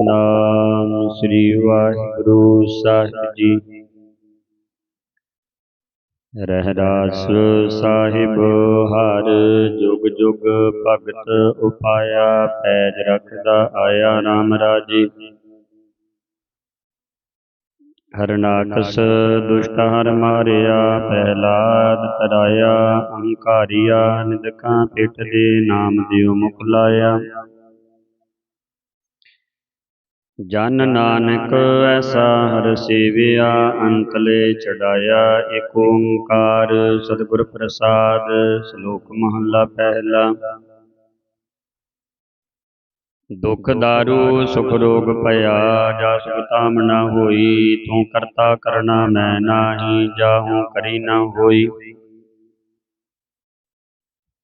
ਸਤਨਾਮ ਸ੍ਰੀ ਵਾਹਿਗੁਰੂ ਸਾਹਿਬ ਜੀ। ਰਹਿਰਾਸ ਸਾਹਿਬ, ਹਰ ਜੁਗ ਜੁਗ ਭਗਤ ਉਪਾਇਆ, ਪੈਜ ਰੱਖਦਾ ਆਇਆ RAM ਰਾਜੇ। ਹਰਨਾਕਸ ਦੁਸ਼ਟ ਹਰ ਮਾਰਿਆ ਪਹਿਲਾਦ ਤਰਾਇਆ, ਅਹੰਕਾਰੀਆ, ਨਿਦਕਾਂ ਪਿੱਠ ਦੇ ਨਾਮ ਦਿਓ ਮੁਖ ਲਾਇਆ ਜਨ ਨਾਨਕ ਐਸਾ ਹਰ ਸੇਵਿਆ, ਅੰਤਲੇ ਚੜਾਇਆ ਏਕ ਓੰਕਾਰ। ਸਤਿਗੁਰ ਪ੍ਰਸਾਦ, ਸ਼ਲੋਕ ਮਹੱਲਾ ਪਹਿਲਾ। ਦੁਖ ਦਾਰੂ, ਸੁਖ ਰੋਗ ਭਇਆ, ਜਾ ਸੁਖ ਤਾਮ ਨਾ ਹੋਈ, ਤੂੰ ਕਰਤਾ ਕਰਨਾ ਮੈਂ ਨਾਹੀ, ਜਾਹੂ ਕਰੀ ਨਾ ਹੋਈ।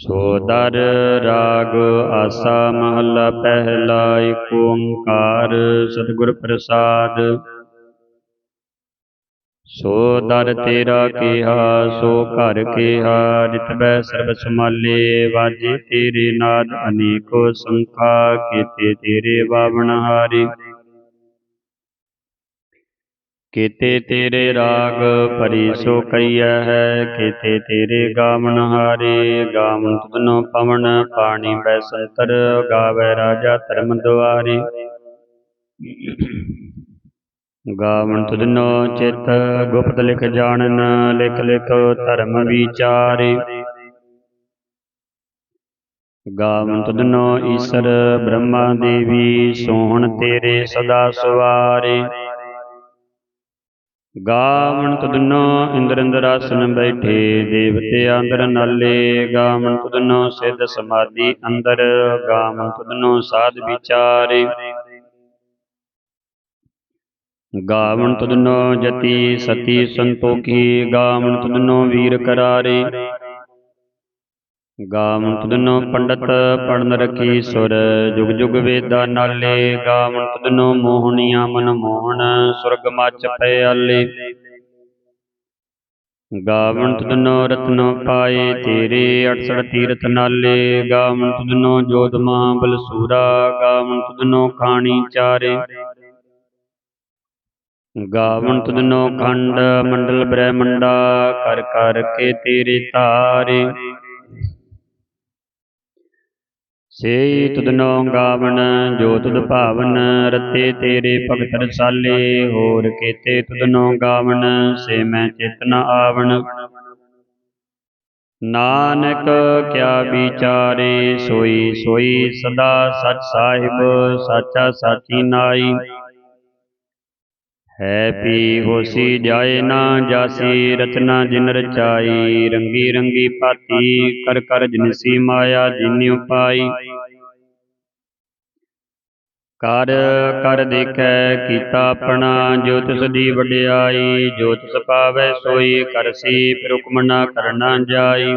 ਸੋ ਦਰ ਰਾਗ ਆਸਾ ਮਹਲਾ ਪਹਿਲਾ ਏਕ ਓੰਕਾਰ ਸਤਿਗੁਰ ਪ੍ਰਸਾਦ। ਸੋ ਦਰ ਤੇਰਾ ਕਿਹਾ, ਸੋ ਘਰ ਕੀਹਾ ਨਿਤਬੈ ਸਰਬ ਸਮਾਲੇ ਵਾਜੇ ਤੇਰੇ ਨਾਦ ਅਨੇਕੋ ਸੰਖਾ, ਕੀਤੇ ਤੇਰੇ ਬਾਵਣ ਹਾਰੇ। ਕੀਤੇ ਤੇਰੇ ਰਾਗ ਭਰੀ ਸੋ ਕਈਐ ਹੈ, ਕੀਤੇ ਤੇਰੇ ਗਾਵਨ ਹਾਰੇ। ਗਾਵਨ ਤੁਧਨੋ ਪਵਨ, ਪਾਣੀ ਬੈ ਸੰਤਰ ਗਾਵੇ ਰਾਜਾ ਧਰਮ ਦੁਆਰੇ। ਗਾਵਨ ਤੁਧਨੋ ਚਿਤ ਗੁਪਤ ਲਿਖ ਜਾਣਨ, ਲਿਖ ਲਿਖ ਧਰਮ ਵਿਚਾਰੇ। ਗਾਵਨ ਤੁਧਨੋ ਈਸ਼ਰ ਬ੍ਰਹਮਾ ਦੇਵੀ, ਸੋਹਣ ਤੇਰੇ ਸਦਾ ਸਵਾਰੇ। ਗਾਵਣ ਤੁਧਨੋ ਇੰਦਰ ਇੰਦਰਾਸਨ ਬੈਠੇ, ਦੇਵਤੇ ਅੰਦਰ ਨਾਲੇ। ਗਾਵਣ ਤੁਧਨੋ ਸਿੱਧ ਸਮਾਧੀ ਅੰਦਰ, ਗਾਵਣ ਤੁਧਨੋ ਸਾਧ ਵਿਚਾਰੇ। ਗਾਵਣ ਤੁਧਨੋ ਜਤੀ ਸਤੀ ਸੰਤੋਖੀ, ਗਾਵਣ ਤੁਧਨੋ ਵੀਰ ਕਰਾਰੇ। ਗਾਵਣ ਤੁਧਨੋ ਪੰਡਤ ਪੜਨ ਰਖੀ ਸੁਰ। ਜੁਗ ਜੁਗ ਵੇਦਾ ਨਾਲੇ ਗਾਵਣ ਤੁਧਨੋ ਮੋਹਣੀਆਂ ਮਨ ਮੋਹਣ। ਸੁਰਗ ਮਚ ਪਿਆਲੇ ਗਾਵਣ ਤੁਧਨੋ ਰਤਨੋ ਪਾਏ ਤੇਰੇ 68 ਤੀਰਥ ਨਾਲੇ। ਗਾਵਣ ਤੁਧਨੋ ਜੋਤ ਮਹਾ ਬਲਸੂਰਾ ਗਾਵਣ ਤੁਧਨੋ ਖਾਣੀ ਚਾਰੇ। ਗਾਵਣ ਤੁਧਨੋ ਖੰਡ ਮੰਡਲ ਬ੍ਰਹਮੰਡਾ। ਕਰ ਕਰ ਕੇ ਤੇਰੇ ਧਾਰੇ ਸੇ ਤੁਧਨੋ ਗਾਵਣ ਜੋ ਤੁਧ ਭਾਵਨ ਰਤੇ ਤੇਰੇ ਭਗਤ ਰਸਾਲੇ ਹੋਰ ਕੀਤੇ ਤੁਧਨੋ ਗਾਵਣ ਸੇ ਮੈਂ ਚਿਤ ਆਵਣ। ਨਾਨਕ ਕਿਆ ਵਿਚਾਰੇ, ਸੋਈ ਸੋਈ ਸਦਾ ਸਚ ਸਾਹਿਬ, ਸਾਚਾ ਸਾਚੀ ਨਾਈ। ਹੈ ਪੀ ਹੋਸੀ ਜਾਏ ਨਾ ਜਾਸੀ, ਰਚਨਾ ਜਿਨ ਰਚਾਈ, ਰੰਗੀ ਰੰਗੀ ਭਾਤੀ, ਕਰ ਕਰ ਜਿਨਸੀ ਮਾਇਆ, ਜਿਨਿ ਉਪਾਈ। ਕਰ ਕਰ ਦੇਖੈ, ਕੀਤਾ ਆਪਣਾ, ਜੋ ਤਿਸ ਦੀ ਵਡਿਆਈ, ਜੋ ਤਿਸ ਪਾਵੈ ਸੋਈ ਕਰਸੀ ਫਿਰ ਹੁਕਮ ਨਾ ਕਰਨਾ ਜਾਈ।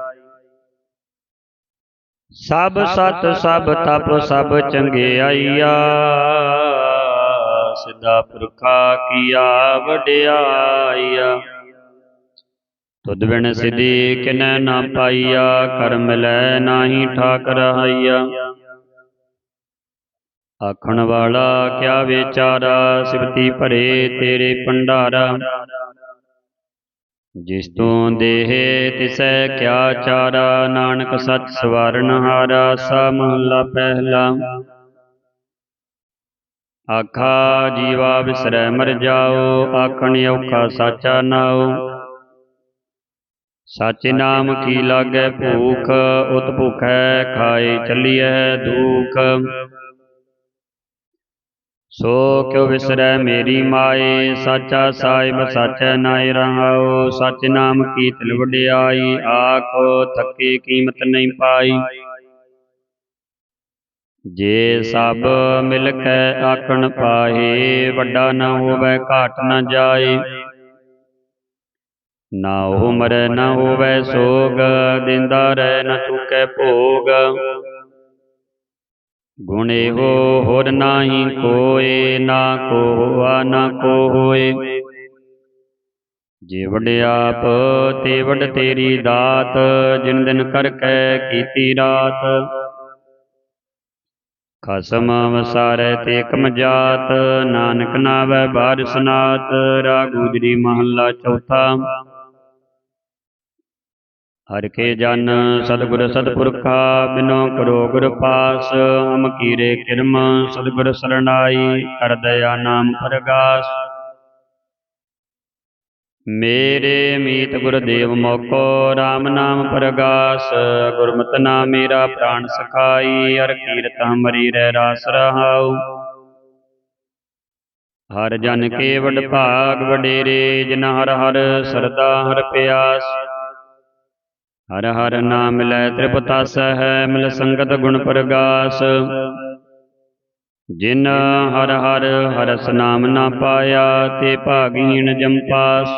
ਸਭ ਸਤ, ਸਭ ਤਪ, ਸਭ ਚੰਗਿਆਈਆ ਸਿੱਧਾ ਪੁਰਖਾ ਕੀਆ ਵਡਿਆਈਆ। ਤੁਧ ਬਿਨ ਸਿਧੀ ਕਿਨੈ ਨਾ ਪਾਈਆ, ਕਰਮ ਲੈ ਨਾਹੀ ਠਾਕ ਰਹਾਈਆ ਆਖਣ ਵਾਲਾ ਕਿਆ ਵਿਚਾਰਾ, ਸਿਵਤੀ ਭਰੇ ਤੇਰੇ ਭੰਡਾਰਾ। ਜਿਸ ਤੋਂ ਦੇਹ ਤਿਸੈ ਕਿਆ ਚਾਰਾ, ਨਾਨਕ ਸੱਚ ਸਵਰਨ ਹਾਰਾ ਸਾ ਮਹੱਲਾ ਪਹਿਲਾ ਆਖਾ, ਜੀਵਾ ਵਿਸਰੈ ਮਰ ਜਾਓ, ਆਖਣ ਔਖਾ ਸਾਚਾ ਨਾਉ। ਸਾਚੇ ਨਾਮ ਕੀ ਲਾਗੈ ਭੂਖ, ਉਤ ਭੁਖੈ ਖਾਏ ਚੱਲੀਐ ਦੁਖ। ਸੋ ਕਿਉ ਵਿਸਰੈ ਮੇਰੀ ਮਾਏ ਸਾਚਾ ਸਾਹਿਬ ਸਾਚੈ ਨਾਇ ਰਹਾਉ ਸਚ ਨਾਮ ਕੀ ਤਿਲ ਵਡਿਆਈ, ਆਖੋ ਥੱਕੇ ਕੀਮਤ ਨਹੀਂ ਪਾਈ। ਜੇ ਸਭ ਮਿਲ ਕੇ ਆਖਣ ਪਾਏ ਵੱਡਾ ਨਾ ਹੋਵੇ, ਘਾਟ ਨਾ ਜਾਏ। ਨਾ ਉਮਰ ਨਾ ਹੋਵੇ ਸੋਗ, ਦਿੰਦਾ ਰਹਿ ਨਾ ਚੁਕੈ ਭੋਗ। ਗੁਣ ਇਹੋ ਹੋਰ ਨਾਹੀ ਕੋਏ, ਨਾ ਕੋਆ, ਨਾ ਕੋ ਹੋਏ ਜੇ ਵਡਿਆਪ ਤੇ ਵਡ ਤੇਰੀ ਦਾਤ, ਜਿਨ ਦਿਨ ਕਰ ਕੈ ਕੀਤੀ ਰਾਤ। ਖਸਮ ਵਸਾਰੇ ਤੇ ਕਮ ਜਾਤ, ਨਾਨਕ ਨਾਵੈ ਬਾਰ ਸਨਾਤ ਰਾਗ ਗੁਜਰੀ ਮਹੱਲਾ ਚੌਥਾ। ਹਰ ਕੇ ਜਨ, ਸਤਿਗੁਰ ਸਤਿਪੁਰਖਾ, ਬਿਨੋ ਕਰੋ ਗੁਰ ਪਾਸ। ਹਮ ਕੀਰੇ ਕਿਰਮ, ਸਤਿਗੁਰ ਸਰਣਾਈ, ਕਰ ਦਇਆ ਨਾਮ ਪ੍ਰਗਾਸ। ਮੇਰੇ ਮੀਤ ਗੁਰਦੇਵ ਮੋਕੋ RAM ਨਾਮ ਪ੍ਰਗਾਸ। ਗੁਰਮਤਿ ਨਾਮ ਮੇਰਾ ਪ੍ਰਾਨ ਸਖਾਈ, ਹਰ ਕੀਰਤ ਹਮਰੀ ਰਹਿ ਰਾਸ ਰਹਾਉ। ਹਰ ਜਨ ਕੇ ਵਡ ਭਾਗ ਵਡੇਰੇ ਜਿਨ ਹਰ ਹਰ ਸਰਦਾ ਹਰ ਪਿਆਸ। ਹਰ ਹਰ ਨਾਮ ਮਿਲੈ ਤ੍ਰਿਪਤਾਸ ਹੈ ਮਿਲ ਸੰਗਤ ਗੁਣ ਪ੍ਰਗਾਸ। ਜਿਨ ਹਰ ਹਰ ਹਰਸ ਨਾਮ ਨਾ ਪਾਇਆ, ਤੇ ਭਾਗੀਣ ਜੰਪਾਸ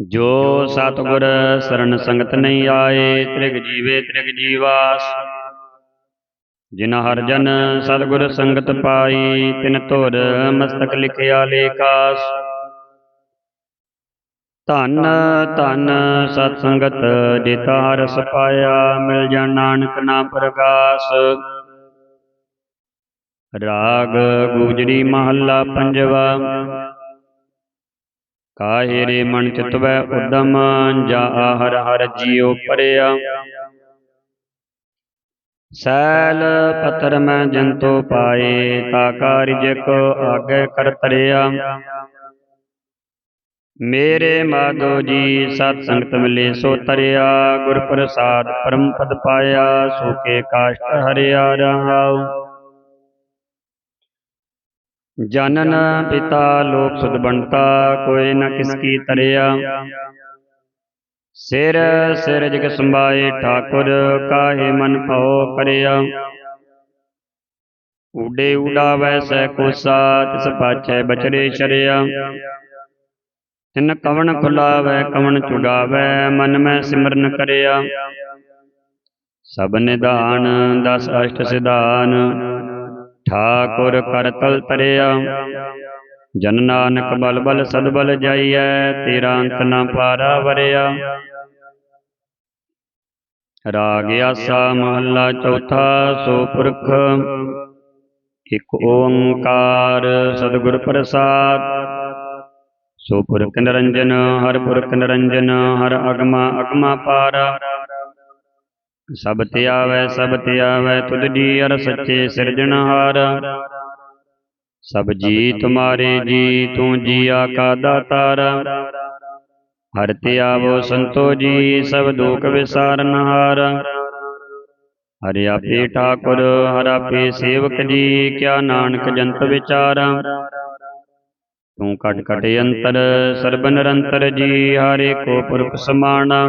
ਜੋ ਸਤਿਗੁਰ ਸਰਨ ਸੰਗਤ ਨਹੀਂ ਆਏ, ਤ੍ਰਿਗ ਜੀਵੇ ਤ੍ਰਿਗ ਜੀਵਾਸ। ਜਿਨ ਹਰ ਜਨ ਸਤਿਗੁਰ ਸੰਗਤ ਪਾਈ, ਤਿਨ ਧੁਰ ਮਸਤਕ ਲਿਖਿਆ ਲੇਖਾਸ। ਧੰਨ ਧੰਨ ਸਤ ਸੰਗਤ ਜਿਤਾ ਰਸ ਪਾਇਆ, ਮਿਲ ਜਾ ਨਾਨਕ ਨਾਮ ਪ੍ਰਗਾਸ ਰਾਗ ਗੂਜਰੀ ਮਹੱਲਾ ਪੰਜਵਾ। ਕਾਹੇ ਰੇ ਮਨ ਚਿਤਵੈ ਉਦਮ, ਜਾ ਹਰ ਹਰ ਜੀਉ ਪਰਿਆ। ਸੈਲ ਪਤਰ ਮੈਂ ਜੰਤੋ ਪਾਏ, ਤਾ ਕਾਰਜ ਕੋ ਆਗੇ ਕਰ ਤਰਿਆ। ਮੇਰੇ ਮਾਧੋ ਜੀ, ਸਤ ਸੰਗਤ ਮਿਲੇ, ਸੋ ਤਰਿਆ ਗੁਰ ਪ੍ਰਸਾਦ ਪਰਮ ਪਦ ਪਾਇਆ, ਸੋ ਕੇ ਕਾਸ਼ਟ ਹਰਿਆ ਰਹਾਉ। ਜਨਨ ਪਿਤਾ ਲੋਕ ਸੁਧ ਬਣਤਾ ਕੋਈ ਨ ਕਿਸ ਕੀ ਤਰਿਆ। ਸਿਰ ਸਿਰ ਜਗ ਸੰਭਾਏ ਠਾਕੁਰ, ਕਾਹੇ ਮਨ ਭਉ ਕਰਿਆ। ਊਡੇ ਉਡਾਵੈ ਸੈ ਕੋਸਾ, ਤਿਸ ਪਾਛੈ ਬਚਰੇ ਸ਼ਰਿਆ। ਤਿਨ ਕਵਣ ਖੁਲਾਵੈ, ਕਵਣ ਚੁਗਾਵੈ, ਮਨ ਮੈਂ ਸਿਮਰਨ ਕਰਿਆ। ਸਭ ਨਿਧਾਨ, ਦਸ ਅਸ਼ਟ ਸਿਧਾਨ, ਠਾਕੁਰ ਕਰ ਤਲ ਤਰਿਆ। ਜਨ ਨਾਨਕ ਬਲ ਬਲ ਸਦ ਬਲ ਜਾਈਐ ਤੇਰਾ ਅੰਤ ਨਾ ਪਾਰਾ ਵਰਿਆ। ਰਾਗ ਆਸਾ ਮਹੱਲਾ ਚੌਥਾ ਸੋ ਪੁਰਖ ਇਕ ਓੰਕਾਰ ਸਤਿਗੁਰ ਪ੍ਰਸਾਦ ਸੋ ਪੁਰਖ ਨਿਰੰਜਨ ਹਰ ਪੁਰਖ ਨਿਰੰਜਨ, ਹਰ ਅਗਮਾ ਅਗਮਾ ਪਾਰਾ। ਸਭ ਤੇ ਆਵੈ, ਸਭ ਤੇ ਆਵੈ, ਤੁਧ ਜੀ ਅਰ ਸੱਚੇ ਸਿਰਜਣਹਾਰ। ਸਭ ਜੀ ਤੁਮਾਰੇ ਜੀ, ਤੂੰ ਜੀਆ ਕਾ ਦਾਤਾਰ। ਹਰ ਤੇ ਆਵੋ ਸੰਤੋ ਜੀ, ਸਭ ਦੁਖ ਵਿਸਾਰਨਹਾਰ। ਹਰਿ ਆਪੇ ਠਾਕੁਰ, ਹਰ ਆਪੇ ਸੇਵਕ ਜੀ, ਕਿਆ ਨਾਨਕ ਜੰਤ ਵਿਚਾਰਾ। ਤੂੰ ਕਟ ਕਟ ਅੰਤਰ ਸਰਬ ਨਿਰੰਤਰ ਜੀ ਹਰੇ ਕੋ ਪੁਰਖ ਸਮਾਣਾ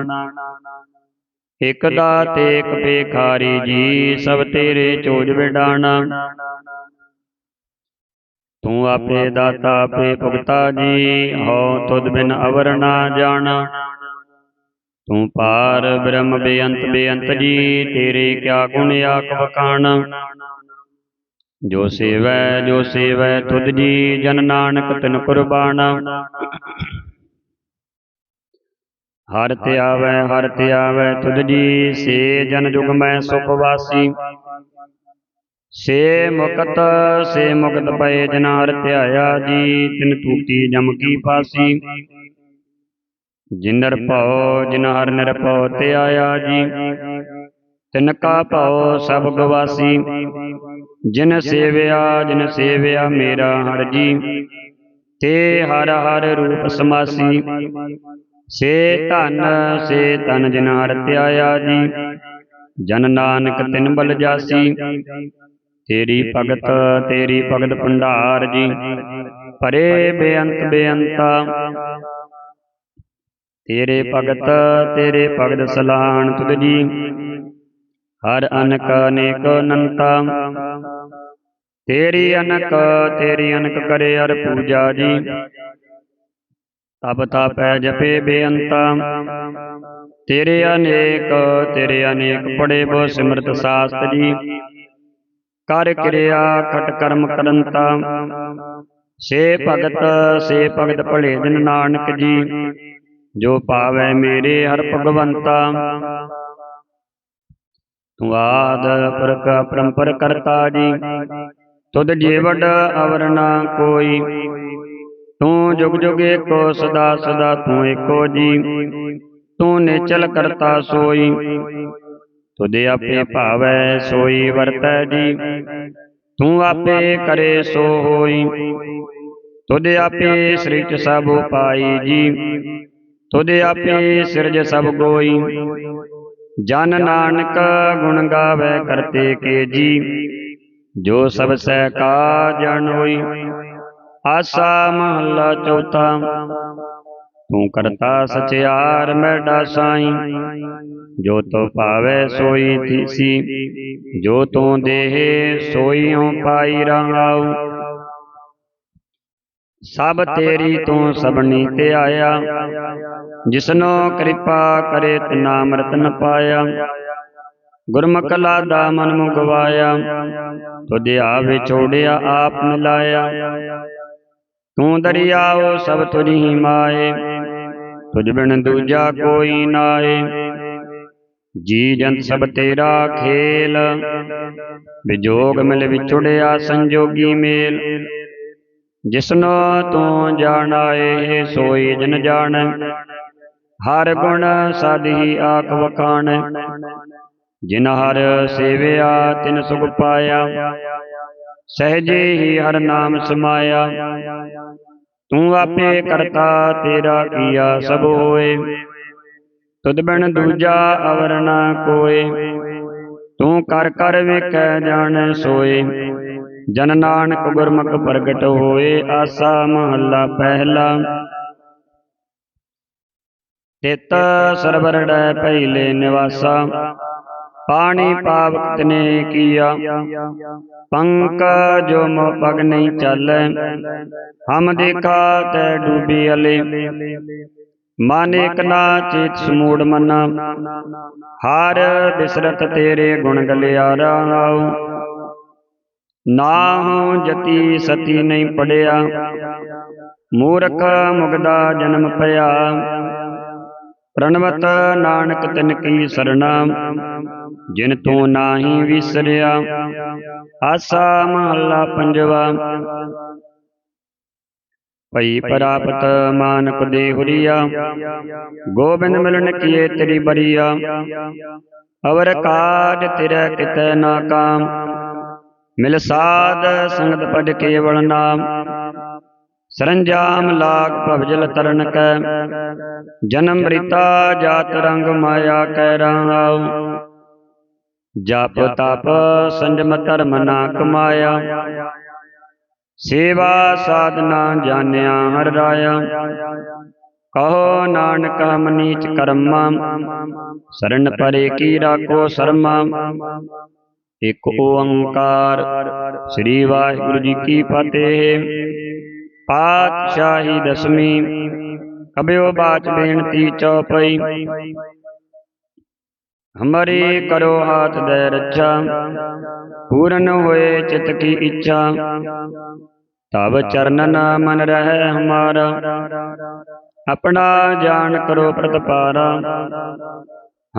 ਇਕ ਦਾਤ ਏਕ ਭੇਖਾਰੀ ਜੀ ਸਭ ਤੇਰੇ ਚੋਜ ਵਿਡਾਣਾ। ਤੂੰ ਆਪੇ ਦਾਤਾ ਆਪੇ ਭੁਗਤਾ ਜੀ ਹਉ ਤੁਧ ਬਿਨ ਅਵਰ ਨਾ ਜਾਣਾ। ਤੂੰ ਪਾਰ ਬ੍ਰਹਮ ਬੇਅੰਤ ਬੇਅੰਤ ਜੀ ਤੇਰੇ ਕਿਆ ਗੁਣ ਆਖ ਬਖਾਣਾ ਜੋ ਸੇਵੈ ਜੋ ਸੇਵੈ, ਤੁਧ ਜੀ ਜਨ ਨਾਨਕ ਤਿਨ ਕੁਰਬਾਨਾ। ਹਰ ਤੇ ਹਰ ਤੇ ਆਵੈ, ਤੁਧ ਜੀ, ਸੇ ਜਨ ਜੁਗ ਮੈਂ ਸੁਖ ਵਾਸੀ। ਸੇ ਮੁਕਤ ਸੇ ਮੁਕਤ ਪਏ ਜਿਨਾ ਹਰ ਧਿਆਇਆ ਜੀ, ਤਿਨ ਤੂਤੀ ਜਮ ਕੀ ਪਾਸੀ। ਜਿਨਰ ਭਉ, ਜਿਨ ਹਰਿ ਨਿਰਭਉ ਧਿਆਇਆ ਜੀ, ਤਿਨ ਕਾ ਭਉ ਸਭ ਗਵਾਸੀ। ਜਿਨ ਸੇਵਿਆ ਜਿਨ ਸੇਵਿਆ ਮੇਰਾ ਹਰ ਜੀ। ਤੇ ਹਰ ਹਰ ਰੂਪ ਸਮਾਸੀ। ਸੇ ਧਨ, ਸੇ ਤਨ ਜਿਨ ਹਰਿ ਧਿਆਇਆ ਜੀ। ਜਨ ਨਾਨਕ ਤਿਨ ਬਲ ਜਾਸੀ। ਤੇਰੀ ਭਗਤ ਤੇਰੀ ਭਗਤ ਭੰਡਾਰ ਜੀ। ਪਰੇ ਬੇਅੰਤ ਬੇਅੰਤਾ। ਤੇਰੇ ਭਗਤ ਤੇਰੇ ਭਗਤ ਸਲਾਹਣ ਤੁਧ ਜੀ। ਹਰ ਅਨਕ ਅਨੇਕ ਅਨੰਤਾ। ਤੇਰੀ ਅਨਕ ਤੇਰੀ ਅਨਕ ਕਰੇ ਹਰ ਪੂਜਾ ਜੀ। ਤਪ ਤਪੈ ਜਪੇ ਬੇਅੰਤਾ। ਤੇਰੇ ਅਨੇਕ ਤੇਰੇ ਅਨੇਕ ਪੜੇ ਬੋ ਸਿਮਰਤ ਸਾਸਤ ਜੀ। ਕਰ ਕਿਰਿਆ, ਖਟ ਕਰਮ ਕਰੰਤਾ। ਸੇ ਭਗਤ ਸੇ ਭਗਤ ਭਲੇ ਦਿਨ ਨਾਨਕ ਜੀ। ਜੋ ਪਾਵੈ ਮੇਰੇ ਹਰ ਭਗਵੰਤਾ। ਤੂੰ ਆਦ ਪਰੰਪਰ ਕਰਤਾ ਜੀ। ਤੁਧ ਜੀਵੜ ਅਵਰ ਨਾ ਕੋਈ। ਤੂੰ ਜੁਗ ਜੁਗ ਏਕੋ ਸਦਾ ਸਦਾ ਤੂੰ ਏਕੋ ਜੀ। ਤੂੰ ਨਿਚਲ ਕਰਤਾ ਸੋਈ। ਤੁਧ ਆਪੇ ਭਾਵੈ ਸੋਈ ਵਰਤੈ ਜੀ। ਤੂੰ ਆਪੇ ਕਰੇ ਸੋ ਹੋਈ। ਤੁਧ ਆਪੇ ਸ੍ਰਿਜ ਸਭ ਉਪਾਈ ਜੀ। ਤੁਧ ਆਪੇ ਸਿਰਜ ਸਭ ਗੋਈ। ਜਨ ਨਾਨਕ ਗੁਣ ਗਾਵੇ ਕਰਤੇ ਕੇ ਜੀ। ਜੋ। ਸਭ ਸਹਿ ਕਾ ਜਨ ਹੋਈ ਆਸਾ ਮਹੱਲਾ ਚੌਥਾ। ਤੂੰ ਕਰਤਾ ਸਚਿਆਰ ਮੈਡਾ ਸਾਈ ਜੋ ਤੋ ਭਾਵੇ ਸੋਈ ਥੀਸੀ। ਜੋ ਤੂੰ ਦੇਹ ਸੋਈਉ ਪਾਈ ਰਹਾਉ। ਸਭ ਤੇਰੀ ਤੂੰ ਸਭਨੀ ਤੇ ਆਇਆ ਜਿਸਨੋ ਕਿਰਪਾ ਕਰੇ ਤਿਨਾ ਅੰਮ੍ਰਿਤ ਨ ਪਾਇਆ। ਗੁਰਮੁਖ ਲਾਦਾ ਮਨ ਮੁ ਗਵਾਇਆ ਤੁਧ ਆਵੇ ਛੋੜਿਆ ਆਪ ਮਿਲਾਇਆ। ਤੂੰ ਦਰਿਆਓ ਸਭ ਤੁਝ ਹੀ ਮਾਏ। ਤੁਝ ਬਿਨ ਦੂਜਾ ਕੋਈ ਨਾਏ। ਜੀ ਜੰਤ ਸਭ ਤੇਰਾ ਖੇਲ। ਵਿਜੋਗ ਮਿਲ ਵਿਛੁੜਿਆ ਸੰਜੋਗੀ ਮੇਲ। ਜਿਸਨੋ ਤੂੰ ਜਾਣਾਏ ਸੋਈ ਜਨ ਜਾਣ। ਹਰ ਗੁਣ ਸਾਧੀ ਆਖ ਵਖਾਣ। ਜਿਨ ਹਰ ਸੇਵਿਆ, ਤਿਨ ਸੁਖ ਪਾਇਆ। ਸਹਜੇ ਹੀ ਹਰ ਨਾਮ ਸਮਾਇਆ। ਤੂੰ ਆਪੇ ਕਰਤਾ ਤੇਰਾ ਕੀਆ ਸਭ ਹੋਏ। ਤੁਧ ਬਿਨ ਦੂਜਾ ਅਵਰ ਨਾ ਕੋਏ। ਤੂੰ ਕਰ ਕਰ ਵੇਖੈ ਜਾਣੈ ਸੋਏ। ਜਨ ਨਾਨਕ ਗੁਰਮੁਖ ਪ੍ਰਗਟ ਹੋਏ ਆਸਾ ਮਹੱਲਾ ਪਹਿਲਾ। ਤਿਤ ਸਰਵਰੜੈ ਪਹਿਲੇ ਨਿਵਾਸਾ। ਪਾਣੀ ਪਾਵਕ ਤਨੇ ਕੀਆ। ਪੰਕ ਜੋ ਮੋ ਪਗ ਨਹੀਂ ਚਾਲੈ। ਹਮ ਦੇਖਾ ਤੈ ਡੂਬੀ ਅਲੇ। ਮਨ ਇਕ ਨਾ ਚੇਤ ਸਮੂੜ ਮਨਾ। ਹਾਰ ਬਿਸਰਤ ਤੇਰੇ ਗੁਣ ਗਲਿਆਰਾ। ਆਉ ਨਾਹੂ ਜਤੀ ਸਤੀ ਨਹੀਂ ਪੜਿਆ, ਮੂਰਖ ਮੁਗਦਾ ਜਨਮ ਪਿਆ। ਪ੍ਰਣਵਤ ਨਾਨਕ ਤਿਨ ਕੀ ਸਰਣਾ, ਜਿਨ ਤੂੰ ਨਾਹੀ ਵਿਸਰਿਆ, ਆਸਾ ਮਹੱਲਾ ਪੰਜਵਾ। ਭਈ ਪ੍ਰਾਪਤ ਮਾਨਕ ਦੇ ਗੋਬਿੰਦ ਮਿਲਨ ਕੀਏ ਤੇਰੀ ਬਰੀਆ। ਅਵਰ ਕਾਜ ਤੇਰੇ ਕਿਤੈ ਨਾ ਕਾਮ ਮਿਲ ਸਾਧ ਸੰਗਤ ਪੜ ਕੇਵਲ ਨਾਮ। ਸਰੰਜਾਮ ਲਾਗ ਭਵਜਲ ਤਰਨ ਕੈ। ਜਨਮ ਮ੍ਰਿਤਾ ਜਾਤ ਰੰਗ ਮਾਇਆ ਕੈ ਰਾਉ ਜਪ ਤਪ ਸੰਜਮ ਧਰਮ ਨਾ ਕਮਾਇਆ। ਸੇਵਾ ਸਾਧਨਾ ਜਾਣਿਆ ਹਰ ਰਾਇਆ। ਕਹੋ ਨਾਨਕ ਹਮ ਨੀਚ ਕਰਮਾ। ਸਰਨ ਪਰੇ ਕੀ ਰਾਖੋ ਸਰਮਾ। ਇਕ ਓੰਕਾਰ। ਸ੍ਰੀ ਵਾਹਿਗੁਰੂ ਜੀ ਕੀ ਫਤਿਹ। ਪਾਤਸ਼ਾਹੀ ਦਸਵੀਂ। ਕਬਿਓ ਬਾਚ ਬੇਨਤੀ ਚੌਪਈ। ਹਮਾਰੀ ਕਰੋ ਹਾਥ ਦੇ ਰੱਛਾ। ਪੂਰਨ ਹੋਏ ਚਿਤ ਕੀ ਇੱਛਾ। ਤਬ ਚਰਨਨ ਮਨ ਰਹਿ ਹਮਾਰਾ। ਆਪਣਾ ਜਾਣ ਕਰੋ ਪ੍ਰਤਪਾਰਾ।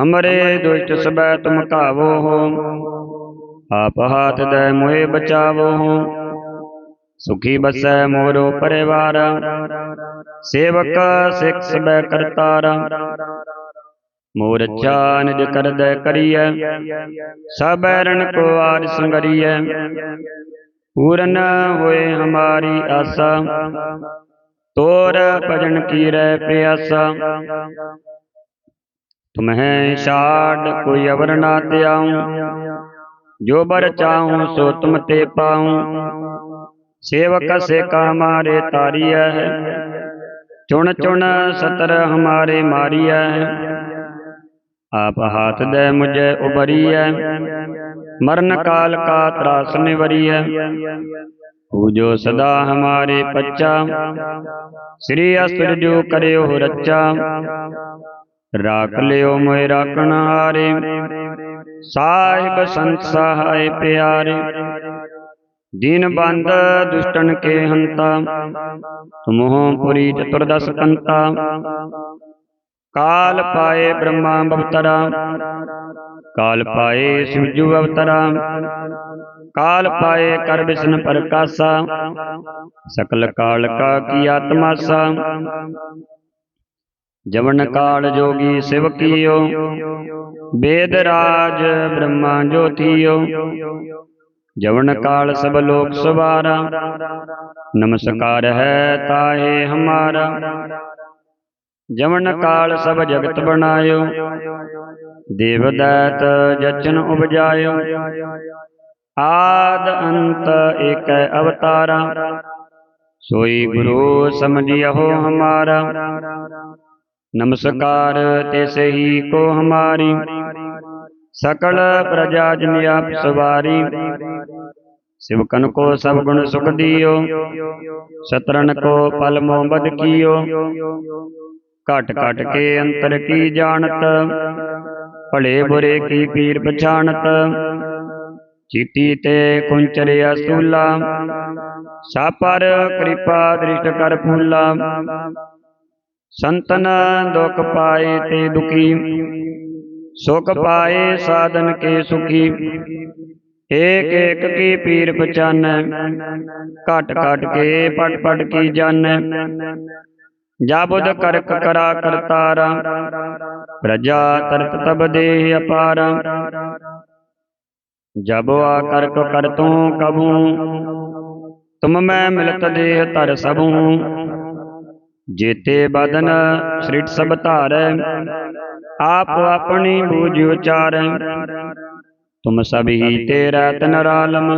ਹਮਰੇ ਦੁਸ਼ਟ ਸਬੈ ਤੁਮ ਕਾਵੋ ਹੋ। ਆਪ ਹਾਥ ਦੈ ਮੋਹਿ ਬਚਾਵੋ ਸੁਖੀ ਬਸੈ ਮੋਰੋ ਪਰਿਵਾਰ। ਸੇਵਕ ਸਿਖ ਸਬੈ ਕਰਤਾਰ। ਮੋਰ ਅੱਛਾ ਨਿਜ ਕਰਦੈ ਕਰੀਐ। ਸਭ ਰਣ ਕੋ ਆਰ ਸੰਗਰੀਐ। ਪੂਰਨ ਹੋਏ ਹਮਾਰੀ ਆਸਾ। ਤੋਰ ਭਜਨ ਕੀ ਰਹਿ ਪਿਆਸਾ। ਤੁਮਹਿ ਛਾੜ ਕੋਈ ਅਵਰ ਨਾ ਤਿਆਉ ਜੋ ਬਰ ਚਾਹੂੰ ਸੋ ਤੁਮ ਤੇ ਪਾਉ। ਸੇਵਕ ਸੇ ਕਾ ਮਾਰੇ ਤਾਰੀਐ। ਚੁਣ ਚੁਣ ਸਤਰ ਹਮਾਰੇ ਮਾਰੀਐ। ਆਪ ਹਾਥ ਦੇ ਮੁਝੇ ਉਬਰੀਐ ਮਰਨ ਕਾਲ ਕਾ ਤਰਾਸ ਨਿਵਰੀਐ। ਪੂਜੋ ਸਦਾ ਹਮਾਰੇ ਪੱਚਾ ਸ੍ਰੀ ਅਸੁਰ ਜੋ ਕਰਿਓ ਰੱਚਾ। ਰਾਖ ਲਿਓ ਮੋਇ ਰਾਖਣ ਹਾਰੇ। ਸਾਹਿਬ ਸੰਤ ਸਹਾਇ ਪਿਆਰੇ, ਦੀਨ ਬੰਦ ਦੁਸ਼ਟਨ ਕੇ ਹੰਤਾ, ਤੁਮਹੁ ਪੁਰੀ ਚਤੁਰਦਸ ਕੰਤਾ। ਕਾਲ ਪਾਏ ਬ੍ਰਹਮਾ ਬਵਤਰਾ ਕਾਲ ਪਾਏ ਸਿਵਜੂ ਅਵਤਰਾ, ਕਾਲ ਪਾਏ ਕਰ ਬਿਸ਼ਨ ਪ੍ਰਕਾਸ਼ਾ, ਸਕਲ ਕਾਲ ਕਾ ਕੀ ਆਤਮਾ ਸਾ ਜਵਨ ਕਾਲ ਜੋਗੀ ਸਿਵ ਕੀਓ ਬੇਦ ਰਾਜ ਬ੍ਰਹਮਾ ਜੋਤੀਓ ਜਵਨ ਕਾਲ ਸਭ ਲੋਕ ਸਵਾਰਾ ਨਮਸਕਾਰ ਹੈ ਤਾਹੇ ਹਮਾਰਾ ਜਵਨ ਕਾਲ ਸਭ ਜਗਤ ਬਣਾਇਓ ਦੇਵ ਦੈਤ ਜਚਨ ਉਪਜਾਇਓ ਆਦ ਅੰਤ ਏਕ ਅਵਤਾਰਾ ਸੋਈ ਗੁਰੂ ਸਮਝਿਓ ਹਮਾਰਾ ਨਮਸਕਾਰ ਤਿਸ ਹੀ ਕੋ ਹਮਾਰੀ। ਸਕਲ ਪ੍ਰਜਾ ਜਨ ਆਪ ਸਵਾਰੀ। ਸਿਵਕਨ ਕੋ ਸਭ ਗੁਣ ਸੁਖ ਦਿਓ। ਸਤਰਨ ਕੋ ਪਲ ਮੋਹ ਬਦ ਕੀਓ। ਘਟ ਘਟ ਕੇ ਅੰਤਰ ਕੀ ਜਾਣਤ। ਭਲੇ ਬੁਰੇ ਕੀ ਪੀਰ ਪਛਾਣਤ। ਚੀਤੀ ਤੇ ਕੁੰਚਰਿਆ ਸੂਲਾ ਸਾਪਰ ਕਿਰਪਾ ਦ੍ਰਿਸ਼ਟ ਕਰ ਫੂਲਾ। ਸੰਤਨ ਦੁਖ ਪਾਏ ਤੇ ਦੁਖੀ। ਸੁਖ ਪਾਏ ਸਾਧਨ ਕੇ ਸੁਖੀ। ਏਕ ਏਕ ਕੀ ਪੀਰ ਪਛਾਨੈ, ਘਟ ਘਟ ਕੇ ਪਟ ਪਟ ਕੀ ਜਾਣੈ। ਜਾਬੁਦ ਕਰਕ ਕਰਾ ਕਰਤਾਰਾ, ਪ੍ਰਜਾ ਤਰਤ ਤਬ ਦੇਹ ਅਪਾਰ। ਜਬ ਆ ਕਰਕ ਕਰ ਤੂੰ ਕਬੂ, ਤੁਮ ਮੈਂ ਮਿਲਤ ਦੇਹ ਧਰ ਸਭੂ। ਜੇਤੇ ਬਦਨ ਸ੍ਰਿਟ ਸਭ ਧਾਰੈ, ਆਪ ਆਪਣੀ ਬੂਝ ਉਚਾਰੈ। ਤੁਮ ਸਭ ਹੀ ਤੇਰਾ ਤਨ ਰਾਲਮ,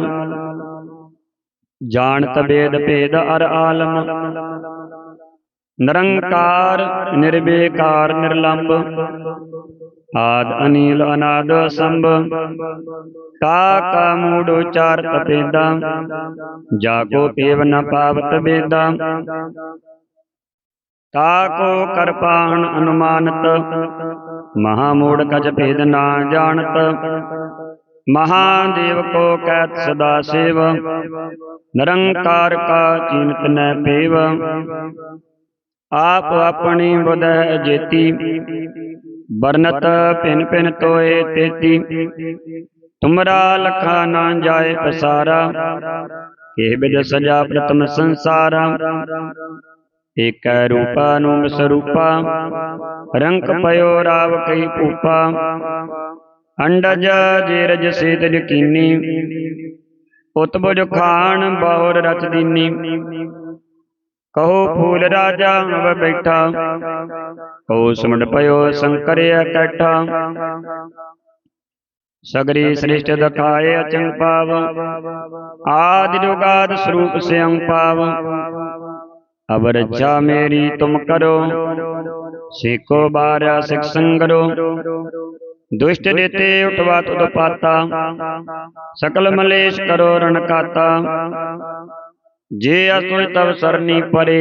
ਜਾਣਤ ਬੇਦ ਭੇਦ ਅਰ ਆਲਮ। ਨਿਰੰਕਾਰ ਨਿਰਬੇਕਾਰ ਨਿਰਲੰਭ ਆਦ ਅਨੀਲ, ਅਨਾਦ ਸੰਭ ਕਾ ਕਾ ਮੂੜ ਉਚਾਰਤ ਪੇਦਾ ਜਾ ਕੋ ਪੇਵ ਨ ਪਾਵਤ ਬੇਦਾ ਤਾ ਕੋ ਕਰਪਾਣ ਅਨੁਮਾਨਤ ਮਹਾ ਮੂੜ ਕਜ ਭੇਦ ਨਾ ਜਾਣਤ। ਮਹਾਦੇਵ ਕੋ ਕੈਤ ਸਦਾ ਸੇਵ, ਨਿਰੰਕਾਰ ਕਾ ਚੀਨਤ ਨੈ ਪੇਵ। ਆਪ ਆਪਣੀ ਬੁਧੈ ਜੇਤੀ ਬਰਨਤ ਪਿਨ ਭਿਨ ਤੋਏ ਤੇਤੀ। ਤੁਮਰਾ ਲਖਾ ਨਾ ਜਾਏ ਪਸਾਰਾ, ਕੇ ਬਿਦ ਸਜਾ ਪ੍ਰਤਮ ਸੰਸਾਰਾ। ਏਕੈ ਰੂਪਾ ਨੂੰ ਸਰੂਪਾ ਰੰਕ ਪਇਓ ਰਾਵ ਕਈ ਪੂਪਾ ਅੰਡਜ ਜੇਰਜ ਸੇਤ ਜਕੀਨੀ ਉਤਬੁਜ ਖਾਨ ਬਹੁਰ ਰਚ ਦੀਨੀ। ਕਹੋ ਫੂਲ ਰਾਜਾ ਹਵ ਬੈਠਾ। ਕਹੋ ਸਮੜ ਪਇਓ ਸ਼ੰਕਰ ਇਕੱਠਾ ਸਗਰੀ ਸ੍ਰਿਸ਼ਟ ਦਖਾਏ ਅਚੰਗ ਪਾਵ ਆਦਿ ਜੁਗਾਦ ਸਰੂਪ ਸਿਅੰ ਪਾਵ ਅਵਰ ਰੱਛਾ ਮੇਰੀ ਤੁਮ ਕਰੋ, ਸੇਕੋ ਬਾਰਿਆ ਸਿਖ ਸੰਗਰੋ। ਦੁਸ਼ਟ ਦੇਤੇ ਉਠਵਾ ਤੁਧ ਪਾਤਾ, ਸਕਲ ਮਲੇਸ਼ ਕਰੋ ਰਣ ਕਾਤਾ। ਜੇ ਅਸੁਰ ਤਵ ਸਰਨੀ ਪਰੇ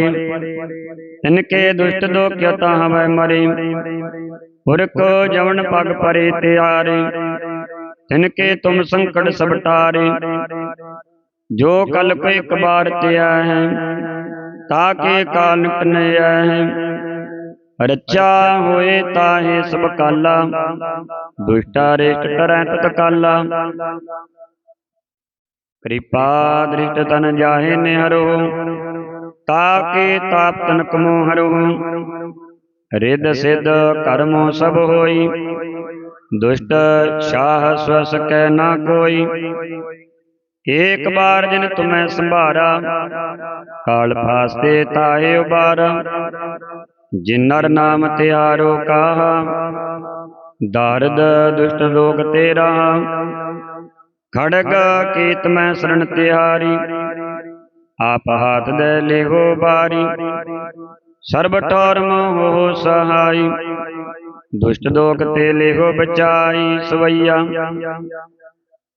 ਇਨਕੇ ਦੁਸ਼ਟ ਦੋ ਕਿਤਾ ਹਵੈ ਮਰੇ। ਹੁਰ ਕੋ ਜਵਨ ਪਗ ਪਰੇ ਤਿਆਰੇ, ਤਿਨਕੇ ਤੁਮ ਸੰਕਟ ਸਭ ਟਾਰੇ ਜੋ ਕਲ ਕੋ ਇੱਕ ਬਾਰ ਤਿਆ ਹੈ ਤਾਕੇ ਕਾਲ ਨਿਕਨਿਆ ਰਚਾ ਹੋਏ ਤਾਹੇ ਸਭ ਕਾਲਾ। ਦੁਸ਼ਟਾ ਰੇਸ਼ਟ ਕਰੈ ਤਤ ਕਾਲਾ। ਕਿਰਪਾ ਦ੍ਰਿਸ਼ਟ ਤਨ ਜਾਹੇ ਨਿਹਰੋ। ਤਾਕੇ ਤਾਪ ਤਨ ਕਮੋ ਹਰੋ। ਰਿੱਧ ਸਿੱਧ ਕਰਮੋ ਸਭ ਹੋਈ। ਦੁਸ਼ਟ ਸ਼ਾਹ ਸਵਸ ਕੈ ਨਾ ਕੋਈ। ਏਕ ਬਾਰ ਜਿਨ ਤੁਮੈ ਸੰਭਾਰਾ, ਕਾਲ ਫਾਸਤੇ ਤਾਹੇ ਉਬਾਰਾ। ਜਿਨ ਨਰ ਨਾਮ ਤਿਆਰੋ ਕਾਹਾ, ਦਾਰਦ ਦੁਸ਼ਟ ਰੋਗ ਤੇਰਾ। ਖੜਗ ਕੀਤ ਮੈਂ ਸਰਣ ਤਿਹਾਰੀ, ਆਪ ਹਾਥ ਦੇ ਲੇਹੋ ਬਾਰੀ। ਸਰਬ ਠੌਰ ਮੋਹ ਸਹਾਈ, ਦੁਸ਼ਟ ਦੋਖ ਤੇ ਲੇਹੋ ਬਚਾਈ ਸਵਈਆ।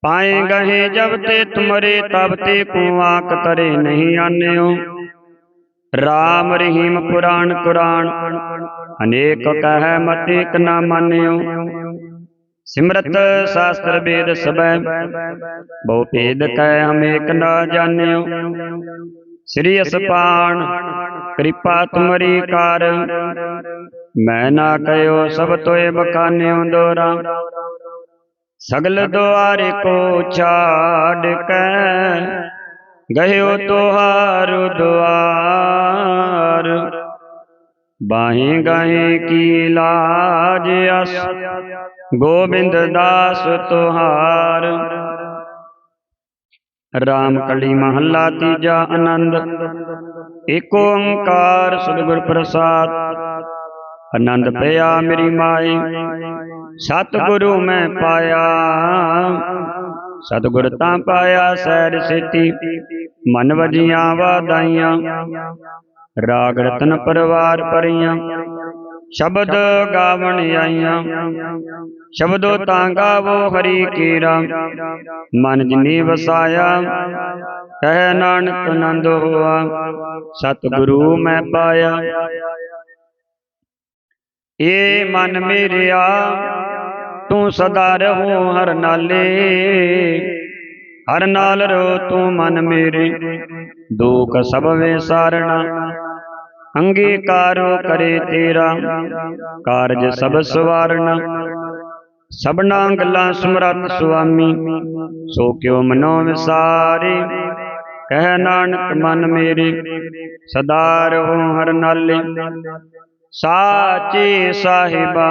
ਪਾਏ ਗਹੇ ਜਬ ਤੇ ਤੁਮਰੇ ਤਬ ਤੇ ਕੁਆਕ ਤਰੇ ਨਹੀਂ ਆਨਿਓ। ਰਾਮ ਰਹੀਮ ਪੁਰਾਣ ਕੁਰਾਨ ਅਨੇਕ ਕਹਿ ਮਤ ਇਕ ਨਾ ਮਾਨਿਓ। ਸਿਮਰਤ ਸ਼ਾਸਤਰ ਵੇਦ ਸਬੈ ਬਹੁ ਭੇਦ ਕਹਿ ਹਮ ਏਕ ਨਾ ਜਾਣਿਓ। ਸ੍ਰੀ ਅਸਪਾਨ ਕਿਰਪਾ ਤੁਮਰੀ ਕਰ। ਮੈਂ ਨਾ ਕਹਿਓ ਸਭ ਤੋਏ ਬਖਾਨਿਓ ਦੋਰਾ। ਸਗਲ ਦੁਆਰੇ ਕੋ ਛਾੜ ਕੇ, ਗਹਿਓ ਤੁਹਾਰੁ ਦੁਆਰ। ਬਾਹੀ ਗਾਹੀ ਕੀ ਲਾਜ ਅਸ, ਗੋਬਿੰਦ ਦਾਸ ਤੁਹਾਰ। ਰਾਮ ਕਲੀ ਮਹੱਲਾ ਤੀਜਾ ਆਨੰਦ, ਏਕ ਓੰਕਾਰ ਸਤਿਗੁਰ ਪ੍ਰਸਾਦ। ਆਨੰਦ ਪਿਆ ਮੇਰੀ ਮਾਈ ਸਤਿਗੁਰੂ ਮੈਂ ਪਾਇਆ। ਸਤਿਗੁਰ ਤਾਂ ਪਾਇਆ, ਸੈਰ ਸਿੱਟੀ ਮਨ ਵਜੀਆਂ ਵਾਦਾਈਆਂ ਰਾਗ ਰਤਨ ਪਰਵਾਰ ਪਰੀਆਂ ਸ਼ਬਦ ਗਾਵਣ ਆਈਆਂ। ਸ਼ਬਦੋ ਤਾਂ ਗਾਵੋ ਹਰੀ ਕੀਰਾ। ਮਨ ਜਿਨੀ ਵਸਾਇਆ, ਕਹਿ ਨਾਨਕ ਆਨੰਦ ਹੋਆ। ਸਤਿਗੁਰੂ ਮੈਂ ਪਾਇਆ। ਏ ਮਨ ਮੇਰਿਆ, ਤੂੰ ਸਦਾ ਰਹੋ ਹਰ ਨਾਲੇ। ਹਰ ਨਾਲ ਰੋ ਤੂੰ ਮਨ ਮੇਰੇ। ਦੁਖ ਸਭ ਵੇ ਸਾਰਣਾ ਅੰਗੀਕਾਰੋ ਕਰੇ ਤੇਰਾ। ਕਾਰਜ ਸਭ ਸਵਾਰਣਾ, ਸਭਨਾ ਗੱਲਾਂ ਸਮਰਤ ਸੁਆਮੀ। ਸੋ ਕਿਉ ਮਨੋ ਵਿਸਾਰੇ, ਕਹਿ ਨਾਨਕ ਮਨ ਮੇਰੇ। ਸਦਾ ਰਹੋ ਹਰ ਨਾਲੇ। ਸਾਚੇ ਸਾਹਿਬਾ,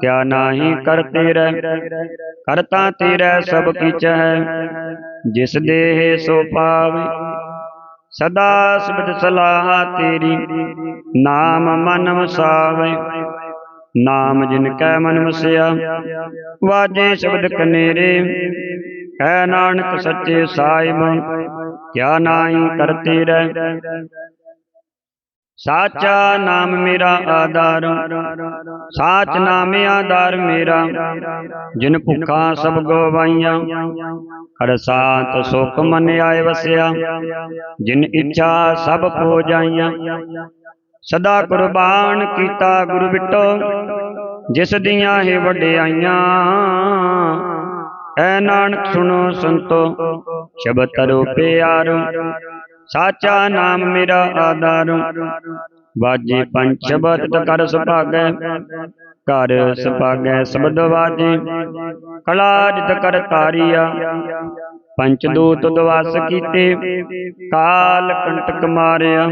ਕਿਆ ਨਾਹੀ ਕਰਤੇ ਰਹਿ, ਕਰਤਾ ਤੇਰਾ ਸਭ ਕਿਛ ਹੈ, ਜਿਸ ਦੇਹ ਸੋ ਪਾਵੇ। ਸਦਾ ਸਿਬਤ ਸਲਾਹ ਤੇਰੀ, ਨਾਮ ਮਨ ਵਸਾਵੇ। ਨਾਮ ਜਿਨ ਕੈ ਮਨ ਵਸਿਆ, ਵਾਜੇ ਸ਼ਬਦ ਕਨੇਰੇ। ਹੈ ਨਾਨਕ ਸੱਚੇ ਸਾਹਿਬ, ਕਿਆ ਨਾਹੀ ਕਰਤੇ ਰਹਿ ਸਾਚਾ ਨਾਮ ਮੇਰਾ ਆਧਾਰ, ਸਾਚ ਨਾਮ ਆਧਾਰ ਮੇਰਾ, ਜਿਨ ਭੁੱਖਾ ਸਭ ਗਵਾਈਆਂ ਹਰ ਸਾਤ ਸੁਖ ਮਨ ਆਏ ਵਸਿਆ, ਜਿਨ ਇੱਛਾ ਸਭ ਪੋ ਜਾਈਆਂ। ਸਦਾ ਕੁਰਬਾਨ ਕੀਤਾ ਗੁਰੂ ਬਿਟੋ, ਜਿਸ ਦੀਆਂ ਹੈ ਵਡਿਆਈਆਂ। ਐ ਨਾਨਕ ਸੁਣੋ ਸੰਤੋ, ਸ਼ਬਦ ਤਰੋ ਪਿਆਰੋ ਸਾਚਾ ਨਾਮ ਮੇਰਾ ਆਧਾਰ। ਵਾਜੇ ਪੰਜ ਸ਼ਬਦ ਕਰ ਸੁਭਾਗੈ। ਕਰ ਸੁਭਾਗੈ ਸ਼ਬਦ ਵਾਜੇ। ਕਲਾ ਜਿਤ ਕਰ ਤਾਰੀਆ। ਪੰਚ ਦੂਤ ਦਵਾਸ ਕੀਤੇ। ਕਾਲ ਕੰਟਕ ਮਾਰਿਆ।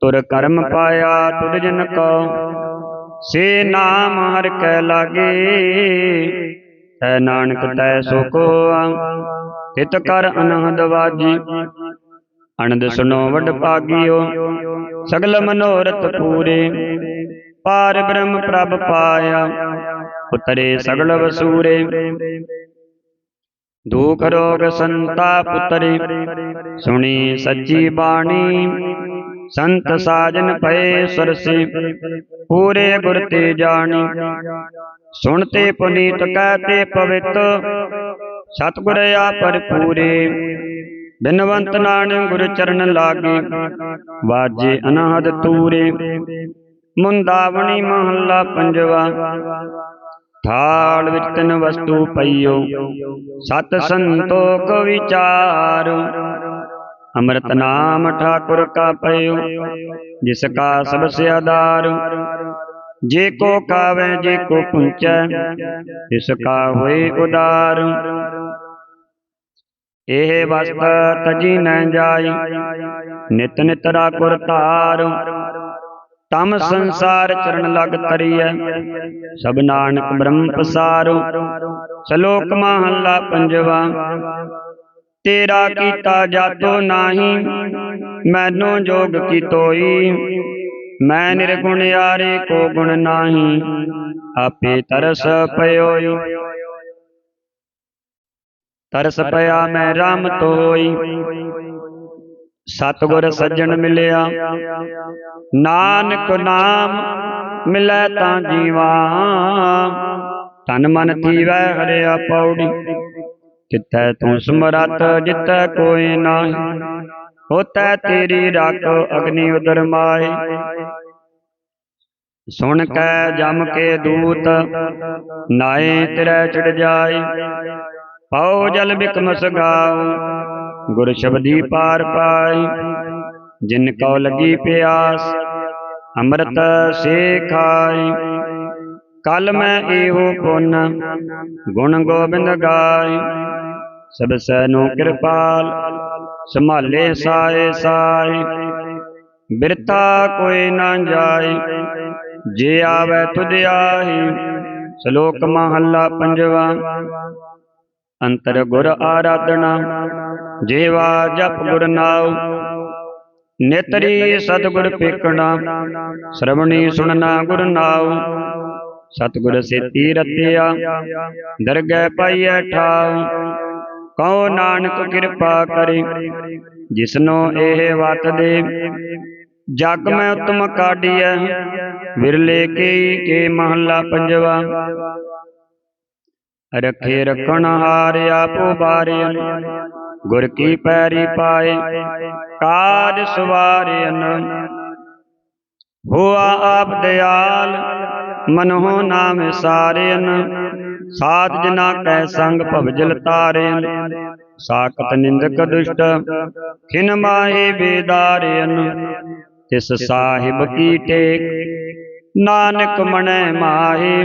ਤੁਰ ਕਰਮ ਪਾਇਆ ਤੁਧ ਜਨ ਕੋ। ਸੇ ਨਾਮ ਹਰ ਕੈ ਲਾਗੇ। ਤੈ ਨਾਨਕ ਤੈ ਸੁਖੋ ਕੋ। ਤਿਤ ਕਰ ਅਨਹਦ ਵਾਜੀ। ਅਨੰਦ ਸੁਨੋ ਵਡ ਭਾਗਿਓ ਸਗਲ ਮਨੋਰਥ ਪੂਰੇ। ਪਾਰ ਬ੍ਰਹਮ ਪ੍ਰਭ ਪਾਇਆ, ਉਤਰੇ ਸਗਲ ਵਸੂਰੇ। ਦੁਖ ਰੋਗ ਸੰਤਾਪ ਉਤਰੇ, ਸੁਣੀ ਸੱਚੀ ਬਾਣੀ। ਸੰਤ ਸਾਜਨ ਭਏ ਸਰਸੇ, ਪੂਰੇ ਗੁਰ ਤੇ ਜਾਣੀ। ਸੁਣਤੇ ਪੁਨੀਤ ਕਹਤੇ ਪਵਿੱਤ, ਸਤਿਗੁਰ ਪਰ ਪੂਰੇ ਬਿਨਵੰਤ ਨਾਨਕ ਗੁਰ ਚਰਨ ਲਾਗੇ, ਵਾਜੇ ਅਨਾਹਦ ਤੂਰੇ, ਮੁੰਦਾਵਣੀ ਮਹੱਲਾ ਪੰਜਵਾ। ਥਾਲ ਵਿੱਚ ਤਿੰਨ ਵਸਤੂ ਪਈਓ, ਸਤ ਸੰਤੋਖ ਵਿਚਾਰ। ਅੰਮ੍ਰਿਤ ਨਾਮ ਠਾਕੁਰ ਕਾ ਪਇਓ ਜਿਸ ਕਾ ਸਭ ਸੇ ਆਧਾਰ। ਜੇ ਕੋ ਕਾਵੇ, ਜੇ ਕੋ ਪੁੰਚੈ ਤਿਸ ਕਾ ਹੋਏ ਉਦਾਰ। ਇਹ ਵਸਤ ਤਜੀ ਨ ਜਾਈ। ਨਿਤ ਨਿਤ ਰਾਖੁਰ ਧਾਰ। ਤਮ ਸੰਸਾਰ ਚਰਨ ਲਗ ਤਰੀਐ ਸਭ ਨਾਨਕ ਬ੍ਰਹਮ ਪਸਾਰੋ। ਸ਼ਲੋਕ ਮਹੱਲਾ ਪੰਜਵਾ। ਤੇਰਾ ਕੀਤਾ ਜਾਤੋ ਨਾਹੀ, ਮੈਨੂੰ ਜੋਗ ਕੀ ਤੋਈ ਮੈਂ ਨਿਰਗੁਣ ਯਾਰੇ ਕੋ ਗੁਣ ਨਾਹੀ, ਆਪੇ ਤਰਸ ਪਇਓਈ। ਤਰਸ ਪਿਆ ਮੈਂ RAM ਤੋਈ। ਸਤਿਗੁਰ ਸੱਜਣ ਮਿਲਿਆ। ਨਾਨਕ ਨਾਮ ਮਿਲੈ ਤਾਂ ਜੀਵਾ। ਤਨ ਮਨ ਥੀਵੈ ਹਰਿਆ ਪੌੜੀ। ਕਿਥੈ ਤੂੰ ਸਮਰੱਥ ਜਿਤੈ ਕੋਈ ਨਾਹੀ। ਹੋਤੈ ਤੇਰੀ ਰੱਖ ਅਗਨੀ ਉਦਰ ਮਾਏ ਸੁਣ ਕੈ ਜਮ ਕੇ ਦੂਤ ਨਾਏ ਤੇਰੇ ਚੜ ਜਾਏ ਪਾਉ ਜਲ ਬਿਕਮਸ ਗਾਉ ਗੁਰ ਸ਼ਬਦੀ ਪਾਰ ਪਾਈ। ਜਿਨ ਕਉ ਲਗੀ ਪਿਆਸ ਅੰਮ੍ਰਿਤ ਸੇ ਖਾਈ। ਕਲ ਮੈਂ ਇਹੋ ਪੁੰਨ ਗੁਣ ਗੋਬਿੰਦ ਗਾਈ। ਸਭ ਨੂੰ ਕਿਰਪਾਲ ਸੰਭਾਲੇ ਸਾਏ ਸਾਈ। ਬਿਰਤਾ ਕੋਈ ਨਾ ਜਾਏ ਜੇ ਆਵੇ ਤੁਧ ਆਹੀ ਸ਼ਲੋਕ ਮਹੱਲਾ ਪੰਜਵਾ। ਅੰਤਰ ਗੁਰ ਆਰਾਧਨਾ, ਜੀਵਾ ਜਪ ਗੁਰ ਨਾਉ, ਨੇਤਰੀ ਸਤਿਗੁਰ ਪੇਕਣਾ, ਸ਼ਰਵਣੀ ਸੁਣਨਾ ਗੁਰ ਨਾਉ, ਸਤਿਗੁਰ ਸੇਤੀ ਰਤਿਆ ਦਰਗਹਿ ਪਾਈਐ ਠਾਉ, ਕਉ ਨਾਨਕ ਕਿਰਪਾ ਕਰੇ, ਜਿਸਨੋ ਇਹ ਵਤ ਦੇ, ਜਗ ਮੈਂ ਉਤਮ ਕਾਢੀਐ, ਵਿਰਲੇ ਕੀ ਕੇ ਮਹੱਲਾ ਪੰਜਵਾ ਰਖੇ ਰਖਣ ਹਾਰ ਆਪੋ ਬਾਰਿਆਨ ਗੁਰ ਕੀ ਪੈਰੀ ਪਾਏ, ਕਾਜ ਸਵਾਰਿਆਨ ਹੋਆ ਆਪ ਦਿਆਲ ਮਨਹੁ ਨਾਮ ਸਾਰਿਆਨ ਸਾਧ ਜਨਾ ਕੈ ਸੰਗ ਭਵਜਲ ਤਾਰਿਆਨ ਸਾਕਤ ਨਿੰਦਕ ਦੁਸ਼ਟ, ਖਿਨ ਮਾਹੇ ਬੇਦਾਰਿਆਨ ਤਿਸ ਸਾਹਿਬ ਕੀ ਟੇਕ, ਨਾਨਕ ਮਣੈ ਮਾਹੇ